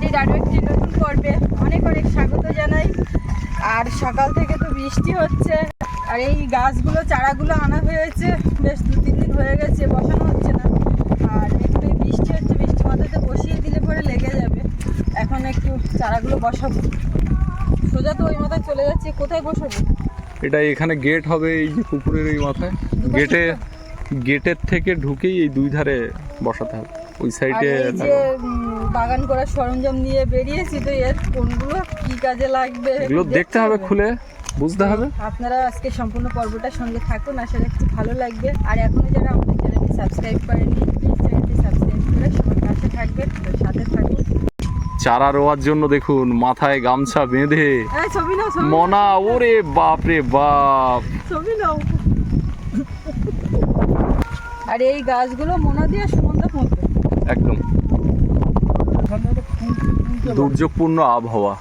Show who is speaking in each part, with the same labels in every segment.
Speaker 1: বাড়ির আরও একটি নতুন পর্বে অনেক অনেক স্বাগত জানাই। আর সকাল থেকে তো বৃষ্টি হচ্ছে আর এই গাছগুলো চারাগুলো আনা হয়েছে। বেশ দু তিন দিন হয়ে গেছে বসানো হচ্ছে না। আর একটু বৃষ্টি হচ্ছে বৃষ্টি মাথাতে বসিয়ে দিলে পরে লেগে যাবে। এখন একটু চারাগুলো বসাবো। সোজা তো ওই মাথায় চলে যাচ্ছে কোথায় বসাবো?
Speaker 2: এটা এখানে গেট হবে এই যে পুকুরের এই মাথায়। গেটে গেটের থেকে ঢুকেই এই দুই ধারে বসাতে হবে। ওই সাইডে
Speaker 1: যে বাগান করার সরঞ্জাম নিয়ে বেরিয়েছি তো এর কোনগুলো কি কাজে লাগবে
Speaker 2: এগুলো দেখতে হবে খুলে বুঝতে হবে।
Speaker 1: আপনারা আজকে সম্পূর্ণ পর্বটার সঙ্গে থাকুন আশা রাখছি ভালো লাগবে। আর এখনও যারা আমাদের চ্যানেলটি সাবস্ক্রাইব করেননি প্লিজ চ্যানেলটি সাবস্ক্রাইব করে সবার পাশে থাকবেন সাথে থাকুন।
Speaker 2: চারা রোয়ার জন্য দেখুন মাথায় গামছা বেঁধে।
Speaker 1: হ্যাঁ
Speaker 2: মনা ওরে বাপ রে বাপ।
Speaker 1: ছবি নাও। আর এই গাছগুলো মোনা দিয়ে
Speaker 2: একদম। দুর্যোগপূর্ণ আবহাওয়া।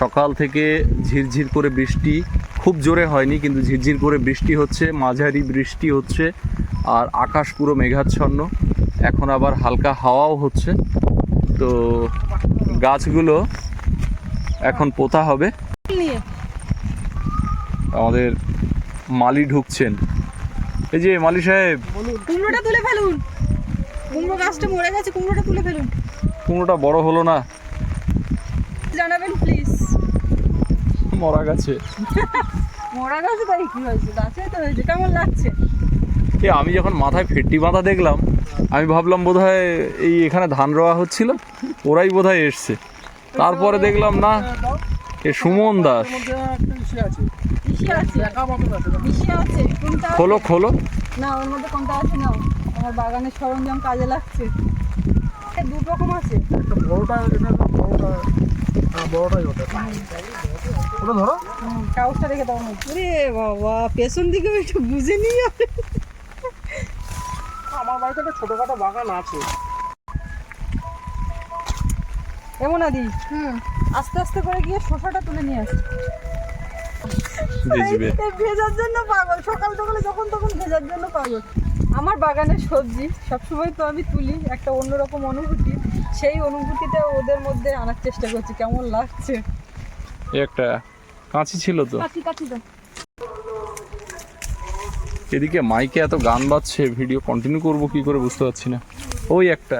Speaker 2: সকাল থেকে ঝিরঝির করে বৃষ্টি খুব জোরে হয়নি কিন্তু ঝিরঝির করে বৃষ্টি হচ্ছে মাঝারি বৃষ্টি হচ্ছে আর আকাশ পুরো মেঘাচ্ছন্ন। এখন আবার হালকা হাওয়াও হচ্ছে। তো গাছগুলো এখন পোতা হবে। আমাদের মালি ঢুকছেন। এই যে মালি সাহেব।
Speaker 1: তুলে ফেলুন। কুমড়ো গাছটা মরে গেছে কুমড়োটা তুলে ফেলুন।
Speaker 2: কুমড়োটা বড় হলো না।
Speaker 1: জানাবেন প্লিজ
Speaker 2: মরা গেছে।
Speaker 1: মরা গাছে তাই কি হয়েছে? গাছে তো হয়েছে কেমন লাগছে?
Speaker 2: এ আমি যখন মাথায় ফেটটি বাঁধা দেখলাম আমি ভাবলাম বোধহয় এই এখানে ধান রোয়া হচ্ছিল ওরাই বোধহয় এসছে। তারপরে দেখলাম না এ সুমন দাস? খোলো খোলো।
Speaker 1: না ওর মধ্যে কোনটা আছে? নাও। আমার বাগানের সরঞ্জাম কাজে লাগছে। দু রকম আছে। হুম, কাগজটা রেখে দাও না ওরে বাবা পেছন দিকে একটু বুঝে নিই
Speaker 3: আমার বাড়িতে একটা ছোটখাটো বাগান আছে।
Speaker 1: এমন আদি? হুম। আস্তে আস্তে করে গিয়ে শসাটা তুলে নিয়ে আসি ভেজার জন্য পাগল। সকাল সকালে যখন তখন ভেজার জন্য পাগল। আমার বাগানের সবজি সবসময় তো আমি তুলি একটা অন্যরকম অনুভূতি। সেই অনুভূতিটা ওদের মধ্যে আনার চেষ্টা করছি কেমন লাগছে?
Speaker 2: একটা কাঁচি ছিল তো।
Speaker 1: কাছি কাছি তো।
Speaker 2: এদিকে মাইকে এত গান বাজছে ভিডিও কন্টিনিউ করব কি করে বুঝতে পারছি না। ওই একটা।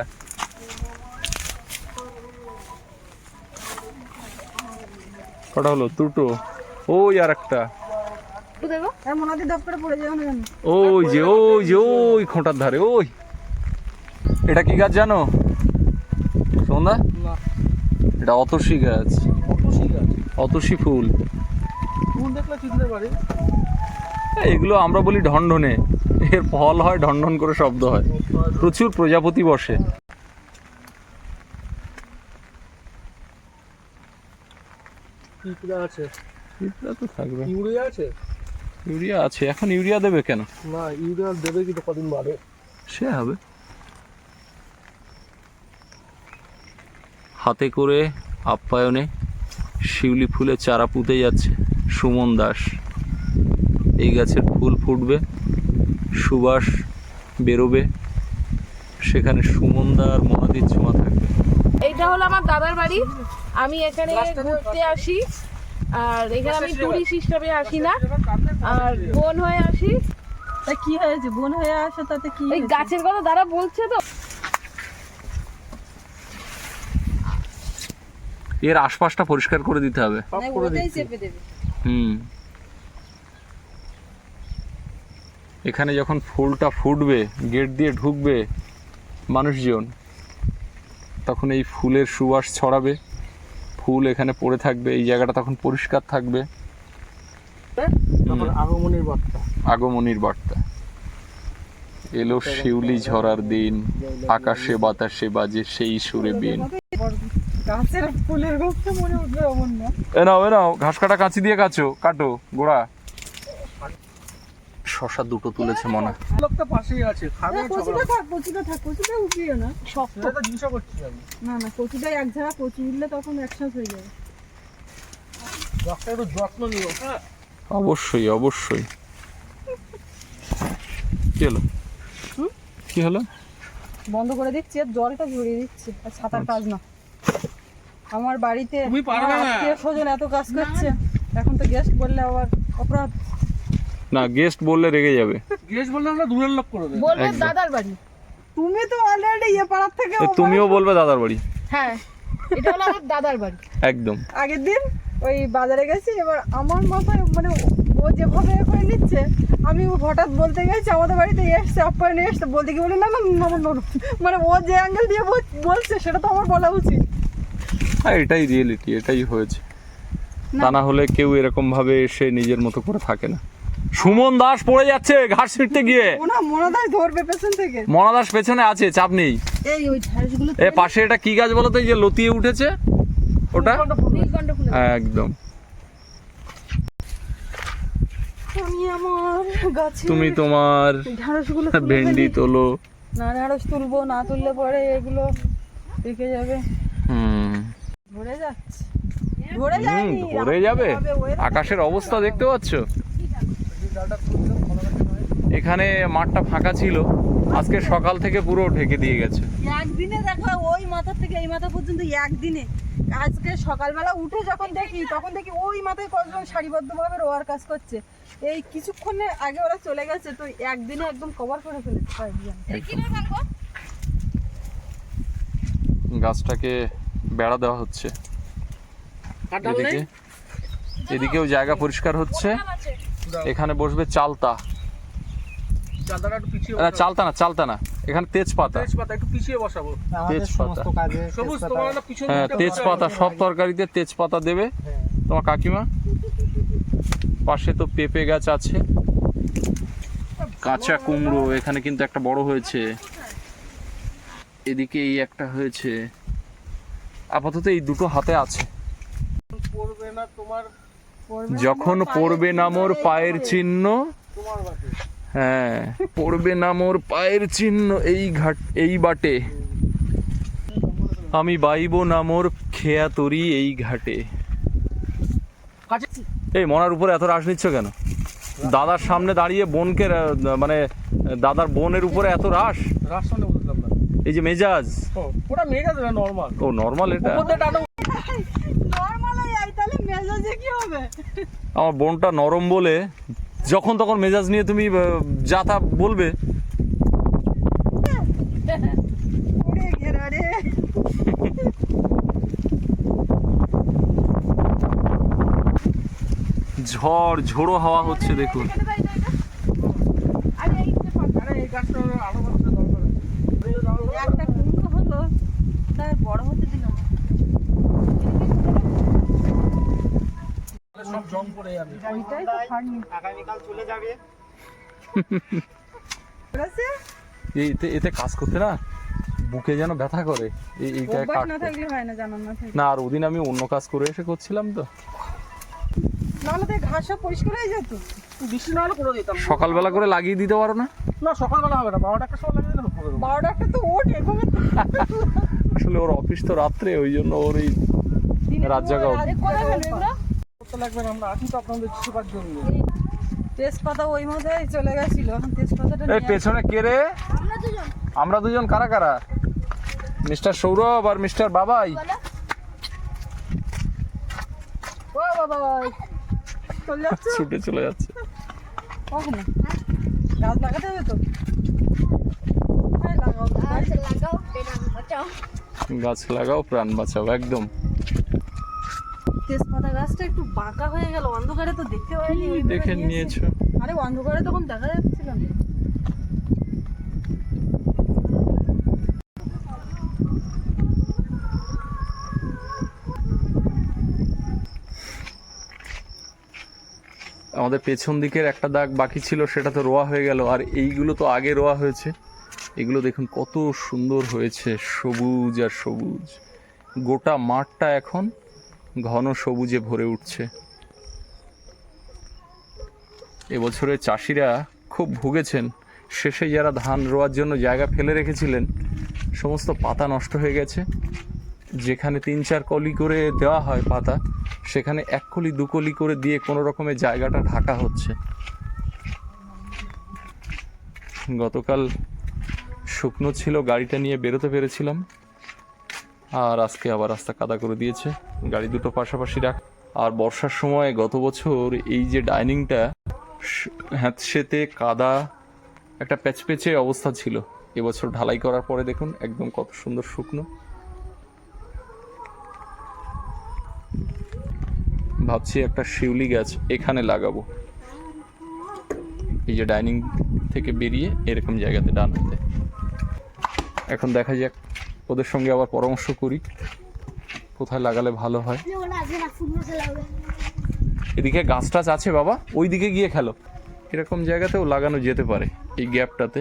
Speaker 2: কটা হলো? দুটো। ওই আর একটা
Speaker 1: দেখো। হ্যাঁ মনাদি দপ করে পড়ে যাও না জানো।
Speaker 2: ওই যে ওই যে ওই খোঁটার ধারে ওই। এটা কি গাছ জানো? সন্ধ্যা এটা অতসী গাছ।
Speaker 3: অতসী
Speaker 2: ফুল।
Speaker 3: ফুল দেখলে চিনতে পারি।
Speaker 2: এগুলো আমরা বলি ঢনঢনে। এর ফল হয় ঢনঢন করে শব্দ হয়। প্রচুর প্রজাপতি বসে।
Speaker 3: পিঁপড়া আছে।
Speaker 2: পিঁপড়া তো থাকবে।
Speaker 3: আছে?
Speaker 2: ইউরিয়া আছে। এখন ইউরিয়া দেবে কেন?
Speaker 3: না ইউরিয়া দেবে কিন্তু কদিন বাদে।
Speaker 2: সে হবে। হাতে করে আপ্যায়নে শিউলি ফুলের চারা পুঁতে যাচ্ছে সুমন দাস। এই গাছের ফুল ফুটবে সুবাস বেরোবে সেখানে সুমনদা আর মনাদির ছোঁয়া থাকবে।
Speaker 4: এইটা হলো আমার দাদার বাড়ি। আমি এখানে ঘুরতে আসি। আর এখানে আমি টুরিস্ট হিসাবে আসি না। আর বোন হয়ে আসি।
Speaker 1: তা কি হয়েছে? বোন হয়ে আসো তাতে কি
Speaker 4: এই গাছের কথা দাদা বলছে তো।
Speaker 2: এর আশপাশটা পরিষ্কার করে দিতে হবে। হুম। এখানে যখন ফুলটা ফুটবে গেট দিয়ে ঢুকবে মানুষজন তখন এই ফুলের সুবাস ছড়াবে। ফুল এখানে পড়ে থাকবে এই জায়গাটা তখন পরিষ্কার থাকবে।
Speaker 3: তারপর আগমনের বার্তা।
Speaker 2: আগমনীর বার্তা। এলো শিউলি ঝরার দিন আকাশে বাতাসে বাজে সেই সুরে বিন।
Speaker 1: গাছের ফুলের মনে উঠবে অমন না
Speaker 2: এ নাও এ নাও ঘাস কাটা কাঁচি দিয়ে কাটো কাটো গোড়া। শশা দুটো তুলেছে মনে।
Speaker 3: লোকটা পাশেই আছে খাবে
Speaker 1: কচুটা থাক কচুটা থাক কচুটা উঠিও না। শক্ত।
Speaker 3: তো জিজ্ঞাসা করছি আমি।
Speaker 1: না না কচুটা এক ঝাড়া কচু উঠলে তখন একসাথে হয়ে যাবে।
Speaker 3: গাছটা একটু যত্ন নিও। হ্যাঁ
Speaker 2: অবশ্যই অবশ্যই। কি হলো? কি হলো?
Speaker 1: বন্ধ করে দিচ্ছি আর জলটা ঝরিয়ে দিচ্ছি আর ছাতার কাজ না। আমার বাড়িতে
Speaker 3: তুমি পারবে না।
Speaker 1: আত্মীয় স্বজন এত কাজ করছে এখন তো গেস্ট বললে আবার অপরাধ।
Speaker 2: না গেস্ট বললে রেগে যাবে।
Speaker 3: গেস্ট বললে আমরা দূরের লোক করে দেবো।
Speaker 4: বলব। দাদার বাড়ি।
Speaker 1: তুমি তো অলরেডি ইয়ে পাড়ার থেকে
Speaker 2: তুমিও বলবে দাদার বাড়ি।
Speaker 4: হ্যাঁ এটা হলো আমার দাদার বাড়ি।
Speaker 2: একদম।
Speaker 1: আগের দিন ওই বাজারে গেছি এবার আমার মাথায় মানে ও যেভাবে করে নিচ্ছে আমি হঠাৎ বলতে গেছি আমাদের বাড়িতে এসছে আপ্যায়ন নিয়ে এসছে বলতে কি বলি না না না। মানে ও যে অ্যাঙ্গেল দিয়ে বলছে সেটা তো আমার বলা উচিত।
Speaker 2: হ্যাঁ এটাই রিয়েলিটি এটাই হয়েছে। তা না হলে কেউ এরকম ভাবে এসে নিজের মতো করে থাকে না। সুমন দাস পড়ে যাচ্ছে ঘাস ছিঁড়তে গিয়ে।
Speaker 1: ওনা মনাদায় ধরবে পেছন থেকে।
Speaker 2: মনা দাস পেছনে আছে চাপ নেই।
Speaker 1: এই ওই
Speaker 2: এ পাশে এটা কি গাছ বলো তো এই যে লতিয়ে উঠেছে? ওটা? একদম।
Speaker 1: আমি আমার গাছে
Speaker 2: তুমি তোমার
Speaker 1: ঢাড়সগুলো
Speaker 2: ভেন্ডি তোলো।
Speaker 1: না ঢাড়স তুলবো না তুললে পরে এগুলো পেকে যাবে।
Speaker 2: হুম।
Speaker 1: ধরে যাচ্ছে। ধরে যায়নি।
Speaker 2: ধরে যাবে। আকাশের অবস্থা দেখতে পাচ্ছ? এখানে মাঠটা ফাঁকা ছিল। আজকে সকাল থেকে পুরো ঢেকে দিয়ে গেছে।
Speaker 1: একদিনে দেখো ওই মাথা থেকে এই মাথা পর্যন্ত একদিনে। আজকে সকালবেলা উঠে যখন দেখি তখন দেখি ওই মাথায় কতজন সারিবদ্ধভাবে রোয়ার কাজ করছে। এই কিছুক্ষণের আগে ওরা চলে গেছে তো একদিনে একদম কভার করে ফেলেছে
Speaker 2: গাছটাকে বেড়া দেওয়া হচ্ছে। এদিকে এদিকেও জায়গা পরিষ্কার হচ্ছে। এখানে বসবে চালতা। চালতা না চালতা না। এখানে তেজপাতা।
Speaker 3: তেজপাতা একটু পিছিয়ে বসাবো।
Speaker 2: তেজপাতা।
Speaker 3: সবুজ তোমার পিছনে
Speaker 2: হ্যাঁ তেজপাতা সব তরকারিতে তেজপাতা দেবে। তোমার কাকিমা? পাশে তো পেঁপে গাছ আছে। কাঁচা কুমড়ো এখানে কিন্তু একটা বড় হয়েছে। এদিকে এই একটা হয়েছে। আপাতত এই দুটো হাতে আছে।
Speaker 3: পড়বে না তোমার
Speaker 2: যখন পড়বে না মোর পায়ের চিহ্ন। হ্যাঁ। পড়বে না মোর পায়ের চিহ্ন এই ঘাট এই বাটে। আমি বাইব না মোর খেয়া তরি এই ঘাটে। এই মনার উপরে এত রাশ নিচ্ছ কেন? দাদার সামনে দাঁড়িয়ে বোনকে মানে দাদার বোনের উপরে এত রাশ?
Speaker 3: রাস্তানে বুঝলাম না।
Speaker 2: এই যে মেজাজ।
Speaker 3: ওটা নর্মাল?
Speaker 2: ও নর্মাল এটা।
Speaker 3: ওপর
Speaker 1: এই তাহলে মেজাজে কি হবে?
Speaker 2: আমার বোনটা নরম বলে যখন তখন মেজাজ নিয়ে তুমি যা তা বলবে। ঝড় ঝোড়ো হাওয়া হচ্ছে দেখুন।
Speaker 1: একটা কুমড়ো হলো তার বড় হতে দিলাম
Speaker 3: সব জং পড়ে যাবে।
Speaker 5: আগামীকাল চলে যাবে।
Speaker 2: এতে কাজ করতে না বুকে যেন ব্যথা করে এইটা
Speaker 1: না
Speaker 2: আর ওদিন আমি অন্য কাজ করে এসে করছিলাম তো।
Speaker 1: নাহলে তো ঘাস পরিষ্কার হয়ে যেত।
Speaker 3: বৃষ্টি না হলে করে দিতাম
Speaker 2: সকালবেলা করে লাগিয়ে দিতে পারো না?
Speaker 3: না সকালবেলা হবে না বারোটা একটা সময় লাগিয়ে দিলে
Speaker 1: বারোটা একটা তো ওঠে
Speaker 2: আসলে ওর অফিস তো রাত্রে ওই জন্য ওর এই রাত জাগা
Speaker 3: করতে লাগবে না আমরা আছি তো আপনাদের ছোটার জন্য।
Speaker 1: তেজপাতা ওই মধ্যে চলে গেছিল এখন তেজপাতাটা
Speaker 2: এই পেছনে কে রে? আমরা দুজন। কারা কারা? মিস্টার সৌরভ আর মিস্টার বাবাই।
Speaker 1: ও বাবা চলে যাচ্ছে?
Speaker 2: ছুটে চলে যাচ্ছে।
Speaker 1: কখন? গাছ লাগাতে হবে তো? হ্যাঁ লাগাও।
Speaker 2: গাছ লাগাও প্রাণ বাঁচাও। একদম।
Speaker 1: তেজপাতা গাছটা একটু বাঁকা হয়ে গেল অন্ধকারে তো দেখতে পাইনি
Speaker 2: দেখে
Speaker 1: নিয়েছো? আরে অন্ধকারে তখন দেখা যাচ্ছিল না।
Speaker 2: আমাদের পেছন দিকের একটা দাগ বাকি ছিল সেটা তো রোয়া হয়ে গেল। আর এইগুলো তো আগে রোয়া হয়েছে। এগুলো দেখুন কত সুন্দর হয়েছে সবুজ আর সবুজ। গোটা মাঠটা এখন ঘন সবুজে ভরে উঠছে। এবছরের চাষিরা খুব ভুগেছেন। শেষে যারা ধান রোয়ার জন্য জায়গা ফেলে রেখেছিলেন, সমস্ত পাতা নষ্ট হয়ে গেছে। যেখানে তিন চার কলি করে দেওয়া হয় পাতা, সেখানে এক কলি, দু কলি করে দিয়ে কোনো রকমের জায়গাটা ঢাকা হচ্ছে। গতকাল শুকনো ছিল, গাড়িটা নিয়ে বেরোতে পেরেছিলাম। আর আজকে আবার রাস্তা কাদা করে দিয়েছে। গাড়ি দুটো পাশাপাশি রাখ। আর বর্ষার সময় গত বছর এই যে ডাইনিংটা হ্যাঁতসেতে কাদা, একটা প্যাচপেচে অবস্থা ছিল। এবছর ঢালাই করার পরে দেখুন একদম কত সুন্দর শুকনো। ভাবছি একটা শিউলি গাছ এখানে লাগাবো। এই যে ডাইনিং থেকে বেরিয়ে এরকম জায়গাতে ডান হাতে। এখন দেখা যাক ওদের সঙ্গে আবার পরামর্শ করি। কোথায় লাগালে ভালো হয়। এদিকে গাছ টাছ আছে বাবা ওই দিকে গিয়ে খেলো। এরকম জায়গাতেও লাগানো যেতে পারে এই গ্যাপটাতে।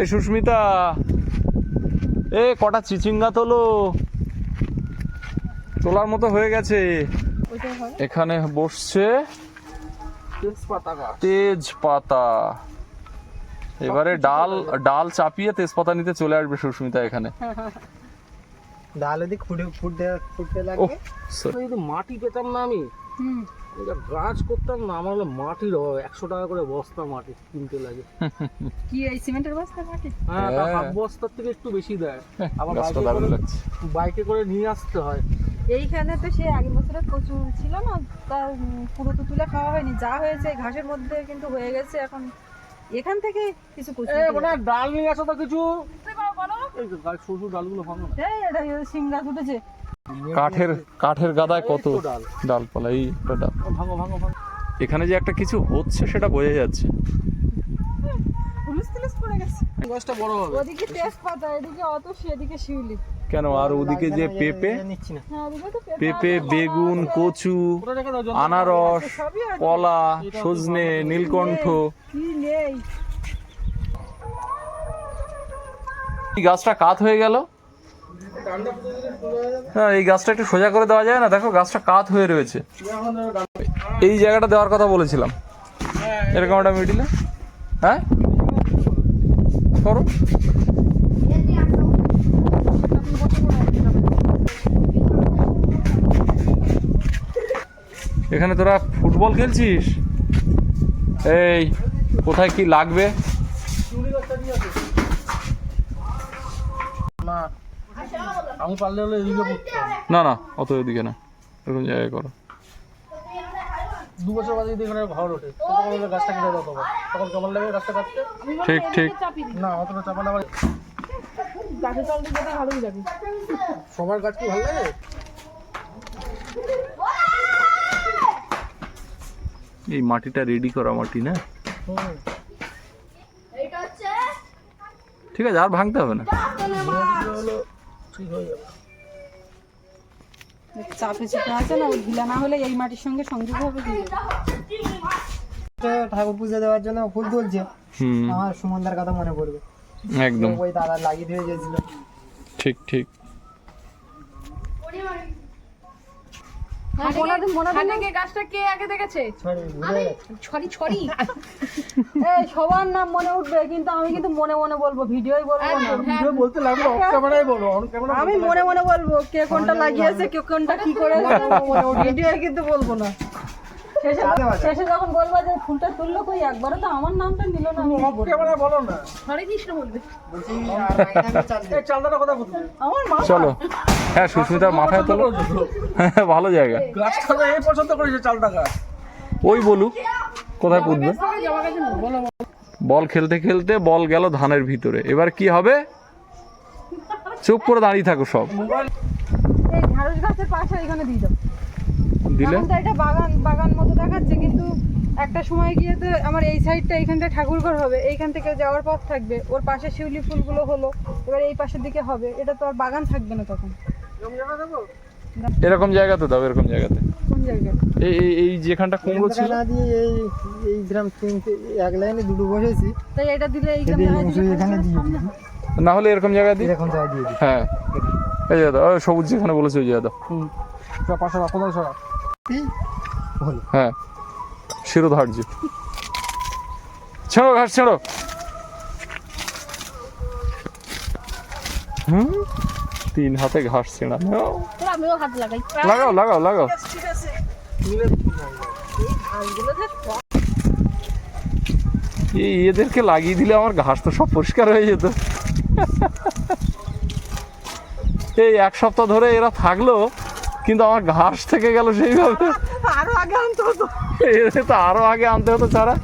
Speaker 2: এ সুস্মিতা এ কটা চিচিঙ্গা তোলো। তোলার মতো হয়ে গেছে। এখানে বসছে
Speaker 3: তেজপাতা গাছ।
Speaker 2: তেজপাতা। এবারে ডাল ডাল চাপিয়ে তেজপাতা নিতে চলে আসবে সুস্মিতা এখানে।
Speaker 5: ডাল ওদিক ফুটে ফুটতে ফুটতে
Speaker 2: ও
Speaker 5: লাগবে
Speaker 3: যদি মাটি পেতাম না আমি গাছ করতাম না আমার হলো মাটির অভাব। একশো টাকা করে বস্তা মাটি কিনতে লাগে।
Speaker 1: কি এই সিমেন্টের বস্তা মাটি?
Speaker 3: হ্যাঁ
Speaker 2: হ্যাঁ।
Speaker 3: হাফ বস্তার থেকে একটু বেশি দেয়। আবার বাইকে করে
Speaker 2: লাগছে।
Speaker 3: বাইকে করে নিয়ে আসতে হয়।
Speaker 1: এইখানে তো সেই আগের বছরের কচু ছিল না তার উম, পুরো তো তুলে খাওয়া হয়নি। যা হয়েছে ঘাসের মধ্যে কিন্তু হয়ে গেছে এখন। এখান থেকে কিছু কচু
Speaker 3: এ
Speaker 1: তুলে-
Speaker 3: মানে ডাল নিয়ে আসো তো কিছু। এই সরু ডালগুলো ভাঙো।
Speaker 1: এই এটা গাছ উঠেছে।
Speaker 2: কাঠের কাঠের গাদায় কত
Speaker 3: ডাল।
Speaker 2: ডালপালা এই একটা ডাল।
Speaker 3: ভাঙো ভাঙো ভাঙো।
Speaker 2: এখানে যে একটা কিছু হচ্ছে সেটা বোঝা যাচ্ছে।
Speaker 3: গাছটা বড় হবে।
Speaker 1: ওদিকে তেজপাতা এদিকে অত সেদিকে শিউলি।
Speaker 2: কেন? আর ওদিকে যে পেঁপে পেঁপে, বেগুন, কচু, আনারস, কলা, সজনে, নীলকণ্ঠ। এই গাছটা কাত হয়ে গেল? হ্যাঁ এই গাছটা একটু সোজা করে দেওয়া যায় না? দেখো, গাছটা কাত হয়ে রয়েছে। এই জায়গাটা দেওয়ার কথা বলেছিলাম। এরকম একটা মিডিলে হ্যাঁ? করো এখানে তোরা ফুটবল খেলছিস? এই কোথায় কি লাগবে?
Speaker 3: না আমি পারলে হলে এদিকে
Speaker 2: না না অত ওইদিকে না। এরকম জায়গায় করো।
Speaker 3: দু বছর বাদে যদি এখানে ঘর ওঠে তখন বলবে গাছটা কেটে দাও তখন। তখন কেমন লাগে গাছটা কাটতে?
Speaker 2: ঠিক ঠিক।
Speaker 3: না অতটা চাপা না। সবার গাছ কি ভালো লাগে?
Speaker 2: এই মাটিটা রেডি করা মাটি না? ঠিক আছে আর ভাঙতে হবে না।
Speaker 1: চাপে চাপে আছে না ওই ঢিলা না হলে এই মাটির সঙ্গে সংযোগ হবে
Speaker 5: ঠাকুর পুজো দেওয়ার জন্য ফুল তুলছে। আমার সুমনদার কথা মনে পড়বে।
Speaker 2: একদম।
Speaker 5: ওই দাদা লাগিয়ে দিয়ে গেছিল।
Speaker 2: ঠিক ঠিক।
Speaker 1: সবার নাম মনে উঠবে কিন্তু আমি কিন্তু মনে মনে বলব ভিডিওই বলব
Speaker 3: ভিডিও বলতে লাগল অফ ক্যামেরায় বলো অন ক্যামেরা
Speaker 1: আমি মনে মনে বলব কে কোনটা লাগিয়েছে কে কোনটা কি করে ভিডিও কিন্তু বলব না। শেষে যখন বলব যে ফুলটা তুললো কই একবারও তো আমার নামটা নিল না আমি।
Speaker 3: ক্যামেরা বলো না।
Speaker 4: হরে কৃষ্ণ বলবে।
Speaker 3: চালদাটা কথা
Speaker 1: আমার মা
Speaker 2: চলো। হ্যাঁ সুস্মিতার মাথায় তোলো। হ্যাঁ, ভালো জায়গা।
Speaker 3: গাছটা তো এই পছন্দ করেছে চালটা গাছ।
Speaker 2: ওই বলুক কোথায় পুঁতবে
Speaker 4: বলো
Speaker 2: বল খেলতে খেলতে বল গেল ধানের ভিতরে। এবার কি হবে? চুপ করে দাঁড়িয়ে থাকো সব।
Speaker 1: গাছের পাশে এখানে দিয়ে দাও।
Speaker 2: দিলে?
Speaker 1: এখন তো এটা বাগান বাগান মতো দেখাচ্ছে কিন্তু একটা সময় গিয়ে তো আমার এই সাইডটা এইখানটা ঠাকুর ঘর হবে এইখান থেকে যাওয়ার পথ থাকবে ওর পাশে শিউলি ফুলগুলো হলো এবার এই পাশের দিকে হবে এটা তো আর বাগান থাকবে না তখন।
Speaker 3: এরকম জায়গা
Speaker 2: জায়গাতে দাও এরকম জায়গাতে।
Speaker 1: কোন
Speaker 2: এই এই এই যেখানটা কুমড়ো ছিল।
Speaker 5: না দিয়ে এই এই গ্রাম তিনটে এক লাইনে দুটো বসেছি।
Speaker 1: তাই এটা দিলে এইখানে
Speaker 5: এই অংশ এখানে দিয়ে
Speaker 2: না হলে এরকম জায়গায় দিই?
Speaker 5: এরকম জায়গায় দিয়ে দিই।
Speaker 2: হ্যাঁ। এই যে দাও সবুজ যেখানে বলেছে ওই জায়গা দাও
Speaker 3: হুম। পাশে রাখো
Speaker 2: হ্যাঁ। শিরোধার্য। ছেড়ো ঘাস ছেড়ো। হুম? তিন হাতে ঘাস ছেঁড়া নাও।
Speaker 4: তো আমিও হাত লাগাই।
Speaker 2: লাগাও লাগাও লাগাও।
Speaker 1: ঠিক আছে
Speaker 3: মিলে
Speaker 1: এই ঘাসগুলো যে
Speaker 2: এই এদেরকে লাগিয়ে দিলে আমার ঘাস তো সব পরিষ্কার হয়ে যেত। এই এক সপ্তাহ ধরে এরা থাকল। কিন্তু আমার ঘাস থেকে গেল সেইভাবে।
Speaker 1: আরও আগে আনতে হতো।
Speaker 2: তো আরও আগে আনতে হতো চারা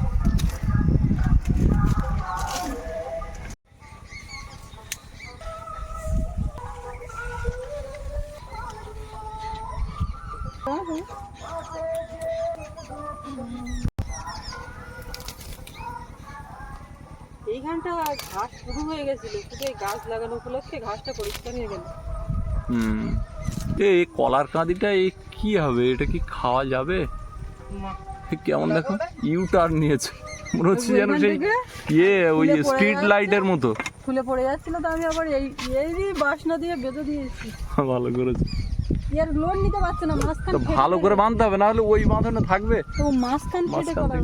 Speaker 1: এইখানটা ঘাস শুরু হয়ে গেছিল। শুধু এই গাছ লাগানো উপলক্ষে ঘাসটা পরিষ্কার হয়ে গেল।
Speaker 2: হুম। এই কলার কাঁদিটা এই কি হবে? এটা কি খাওয়া যাবে? এ কেমন দেখো? ইউ টার্ন নিয়েছে। মনে হচ্ছে যেন সেই ইয়ে ওই
Speaker 1: খুলে
Speaker 2: স্ট্রিট লাইটের মতো।
Speaker 1: ফুলে পড়ে যাচ্ছিল তো আমি আবার এই এই বাসনা দিয়ে বেঁধে দিয়েছি।
Speaker 2: ভালো করেছে।
Speaker 1: এর লোন নিতে পারছে না মাঝখান
Speaker 2: ভালো করে বাঁধতে হবে না হলে ওই বাঁধানো থাকবে?
Speaker 1: তো মাঝখান কেটে করা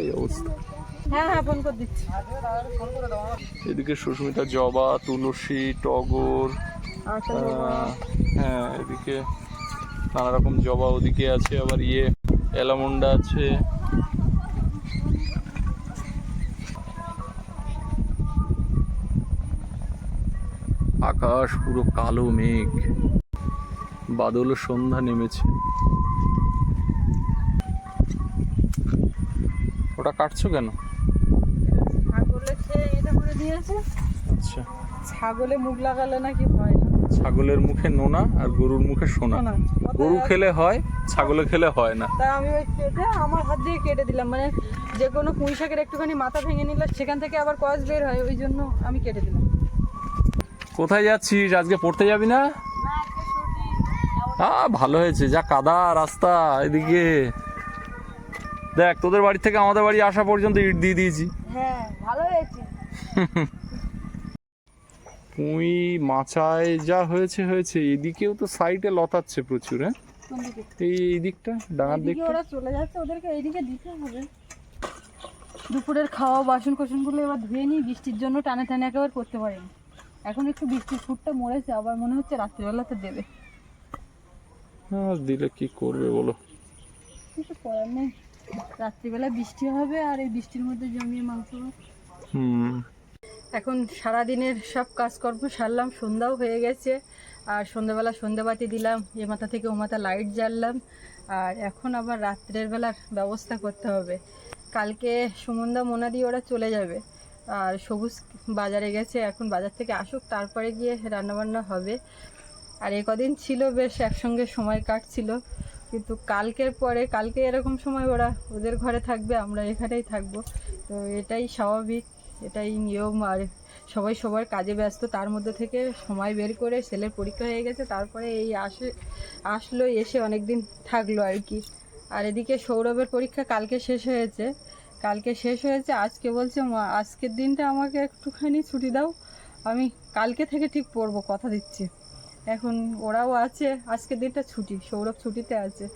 Speaker 2: এই অবস্থা।
Speaker 1: হ্যাঁ হ্যাঁ ফোন করে দিচ্ছি।
Speaker 2: এদিকে সুস্মিতা জবা তুলসী টগর হ্যাঁ এদিকে নানা রকম জবা ওদিকে আছে আবার ইয়ে এলামুন্ডা আছে। আকাশ পুরো কালো মেঘ। বাদল সন্ধ্যা নেমেছে। ওটা কাটছো কেন? আচ্ছা।
Speaker 1: ছাগলে মুখ লাগালে নাকি হয়?
Speaker 2: ছাগলের মুখে নোনা আর গরুর মুখে সোনা। গরু খেলে হয় ছাগলে খেলে হয় না।
Speaker 1: তা আমি ওই কেটে আমার হাত দিয়ে কেটে দিলাম। মানে যে কোনো পুঁই শাকের একটুখানি মাথা ভেঙে নিলে সেখান থেকে আবার কস বের হয় ওই জন্য আমি কেটে দিলাম।
Speaker 2: কোথায় যাচ্ছিস? আজকে পড়তে যাবি না? আ ভালো হয়েছে। যা কাদা রাস্তা এদিকে। দেখ তোদের বাড়ি থেকে আমাদের বাড়ি আসা পর্যন্ত ইট দিয়ে দিয়েছি।
Speaker 1: হ্যাঁ ভালো হয়েছে।
Speaker 2: পুঁই মাচায় যা হয়েছে হয়েছে। এদিকেও তো সাইডে লতাচ্ছে প্রচুর হ্যাঁ? এই দিকটা ডাঙার দিকটা।
Speaker 1: ওরা চলে যাচ্ছে ওদেরকে এইদিকে দিতে হবে। দুপুরের খাওয়া বাসন কোসনগুলো এবার ধুয়ে নিই বৃষ্টির জন্য টানে টানে একেবারে করতে পারিনি। এখন একটু বৃষ্টির ফুটটা মরেছে আবার মনে হচ্ছে রাত্রিবেলাতে দেবে।
Speaker 2: আর দিলে কি করবে বলো?
Speaker 1: কিছু করার নেই। রাত্রিবেলা বৃষ্টি হবে আর এই বৃষ্টির মধ্যে জমিয়ে মাংস।
Speaker 2: হুম।
Speaker 1: এখন সারাদিনের সব কাজকর্ম সারলাম, সন্ধ্যাও হয়ে গেছে। আর সন্ধ্যাবেলা সন্ধ্যাবাতি দিলাম, এ মাথা থেকে ও মাথা লাইট জ্বাললাম। আর এখন আবার রাত্রের বেলার ব্যবস্থা করতে হবে। কালকে সুমনদা মোনা দিয়ে ওরা চলে যাবে। আর সবুজ বাজারে গেছে, এখন বাজার থেকে আসুক, তারপরে গিয়ে রান্নাবান্না হবে। আর এ কদিন ছিল বেশ, একসঙ্গে সময় কাটছিল। কিন্তু কালকের পরে, কালকে এরকম সময় ওরা ওদের ঘরে থাকবে, আমরা এখানেই থাকব। তো এটাই স্বাভাবিক। এটাই নিয়ম আর সবাই সবার কাজে ব্যস্ত, তার মধ্যে থেকে সময় বের করে ছেলের পরীক্ষা হয়ে গেছে, তারপরে এই আসে, আসলো, এসে অনেক দিন থাকল আর কি। আর এদিকে সৌরভের পরীক্ষা কালকে শেষ হয়েছে। কালকে শেষ হয়েছে, আজকে বলছে, মা, আজকের দিনটা আমাকে একটুখানি ছুটি দাও, আমি কালকে থেকে ঠিক পড়ব, কথা দিচ্ছি। এখন ওরাও আছে, আজকের দিনটা ছুটি, সৌরভ ছুটিতে আছে।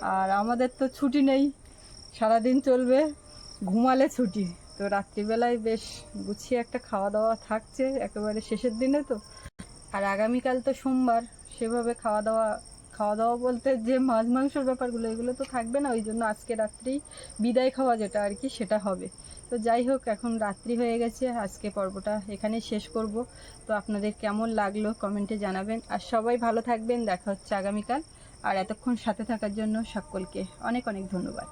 Speaker 1: আর আমাদের তো ছুটি নেই, সারাদিন চলবে, ঘুমালে ছুটি। তো রাত্রিবেলায় বেশ গুছিয়ে একটা খাওয়া দাওয়া থাকছে একেবারে শেষের দিনে তো। আর আগামীকাল তো সোমবার, সেভাবে খাওয়া দাওয়া খাওয়া দাওয়া বলতে যে মাছ, মাংসর ব্যাপারগুলো, এগুলো তো থাকবে না, ওই জন্য আজকে রাত্রেই বিদায় খাওয়া যেটা আর কি, সেটা হবে। তো যাই হোক, এখন রাত্রি হয়ে গেছে, আজকে পর্বটা এখানে শেষ করব। তো আপনাদের কেমন লাগল কমেন্টে জানাবেন। আর সবাই ভালো থাকবেন, দেখা হচ্ছে আগামীকাল। আর এতক্ষণ সাথে থাকার জন্য সকলকে অনেক অনেক ধন্যবাদ।